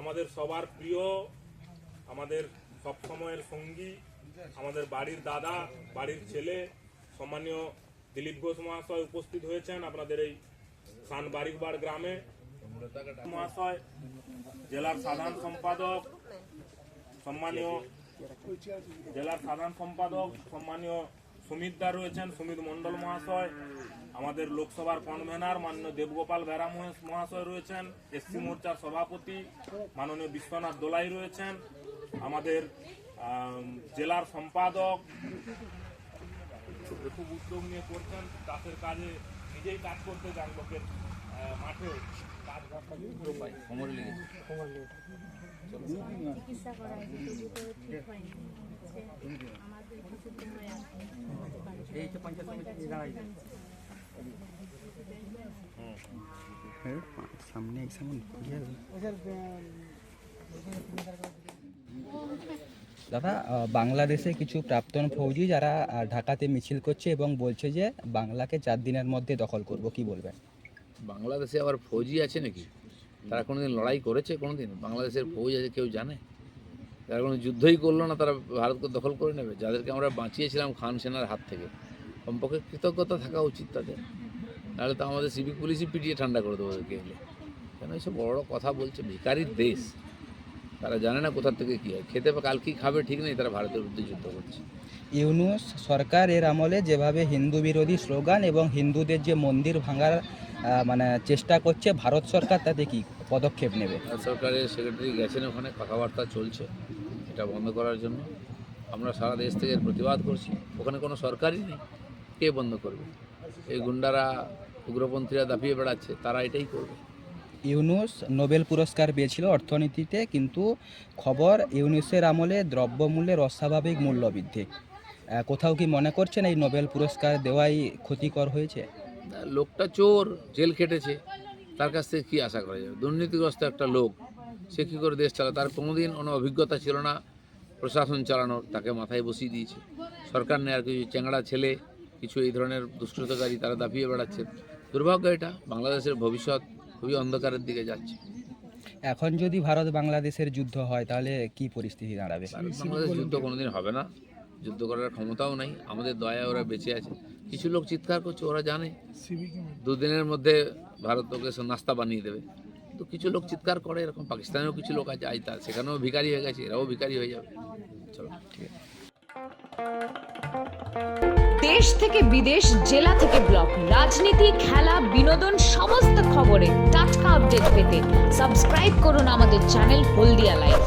আমাদের সবার প্রিয়, আমাদের সব সময়ের সঙ্গী, আমাদের বাড়ির দাদা, বাড়ির ছেলে, সম্মানীয় দিলীপ ঘোষ মহাশয় উপস্থিত হয়েছেন আপনাদের এই সান বাড়িকবাড় গ্রামে। মহাশয়, জেলার সাধারণ সম্পাদক, সম্মানীয়, জেলার সাধারণ সম্পাদক, সম্মানীয় সুমিত দা রয়েছেন সুমিত মণ্ডল মহাশয় আমাদের লোকসভার কনভেনার মাননীয় দেবগোপাল বেরা মহে- মহাশয় রয়েছেন এসসি মোর্চার সভাপতি মাননীয় বিশ্বনাথ দোলাই রয়েছেন আমাদের জেলার সম্পাদক খুব উদ্যোগ নিয়ে করছেন চাষের কাজে নিজেই কাজ করতে যান লোকের মাঠে চিকিৎসা করা হয়েছে তবু তো ঠিক হয়নি হচ্ছে আমাদের কিছু সময় আছে হতে পারে। এই তো পঞ্চায়েত সমিতি দাঁড়াই দাদা বাংলাদেশে কিছু প্রাক্তন ফৌজি যারা ঢাকাতে মিছিল করছে এবং বলছে যে বাংলাকে চার দিনের মধ্যে দখল করব কি বলবেন? বাংলাদেশে আবার ফৌজি আছে নাকি? তারা কোনোদিন লড়াই করেছে কোনোদিন? বাংলাদেশের ফৌজ আছে কেউ জানে? তারা কোনো যুদ্ধই করল না, তারা ভারতকে দখল করে নেবে। যাদেরকে আমরা বাঁচিয়েছিলাম খান সেনার হাত থেকে। কমপক্ষে কৃতজ্ঞতা থাকা উচিত তাদের। নাহলে তো আমাদের সিভিক পুলিশই পিটিয়ে ঠান্ডা করে দেবো ওদেরকে এলে কেন এইসব বড় বড় কথা বলছে ভিকারির দেশ? তারা জানে না কোথা থেকে কী হয়। খেতে কাল কী খাবে ঠিক নেই, তারা ভারতের বিরুদ্ধে যুদ্ধ করছে। ইউনুস সরকার এর আমলে যেভাবে হিন্দু বিরোধী স্লোগান এবং হিন্দুদের যে মন্দির ভাঙার মানে চেষ্টা করছে ভারত সরকার, তাতে কি পদক্ষেপ নেবে। সরকারের সেক্রেটারি গেছেন ওখানে কথাবার্তা চলছে এটা বন্ধ করার জন্য। আমরা সারা দেশ থেকে প্রতিবাদ করছি ওখানে কোনো সরকারই নেই কে বন্ধ করবে? এই গুন্ডারা উগ্রপন্থীরা দাপিয়ে বেড়াচ্ছে তারা এটাই করবে। ইউনুস নোবেল পুরস্কার পেয়েছিল অর্থনীতিতে কিন্তু খবর ইউনুসের আমলে দ্রব্যমূল্যের অস্বাভাবিক মূল্য বৃদ্ধি কোথাও কি মনে করছেন এই নোবেল পুরস্কার দেওয়াই ক্ষতিকর হয়েছে? লোকটা চোর জেল খেটেছে। তার কাছ থেকে কী আশা করা যাবে? দুর্নীতিগ্রস্ত একটা লোক সে কী করে দেশ চালায়? তার কোনোদিন কোনো অভিজ্ঞতা ছিল না প্রশাসন চালানোর তাকে মাথায় বসিয়ে দিয়েছে। সরকার নেয় আর কিছু চ্যাংড়া ছেলে কিছু এই ধরনের দুষ্কৃতকারী তারা দাপিয়ে বেড়াচ্ছে। দুর্ভাগ্য এটা বাংলাদেশের ভবিষ্যৎ খুবই অন্ধকারের দিকে যাচ্ছে। এখন যদি ভারত বাংলাদেশের যুদ্ধ হয় তাহলে কি পরিস্থিতি দাঁড়াবে? বাংলাদেশ যুদ্ধ কোনোদিন হবে না। যুদ্ধ করার ক্ষমতাও নাই, আমাদের দয়া ওরা বেঁচে আছে। কিছু লোক চিৎকার করছে, ওরা জানে। দুদিনের মধ্যে ভারত ওকে নাস্তা বানিয়ে দেবে। তো কিছু লোক চিৎকার করে, এরকম পাকিস্তানেও কিছু লোক আছে, আই তা, সেখানেও ভিখারি হয়ে গেছে, এরাও ভিখারি হয়ে যাবে। চলো, ঠিক আছে। দেশ থেকে বিদেশ, জেলা থেকে ব্লক, রাজনীতি, খেলা, বিনোদন, সমস্ত খবরে টাটকা আপডেট পেতে সাবস্ক্রাইব করুন আমাদের চ্যানেল হলদিয়া লাইফ।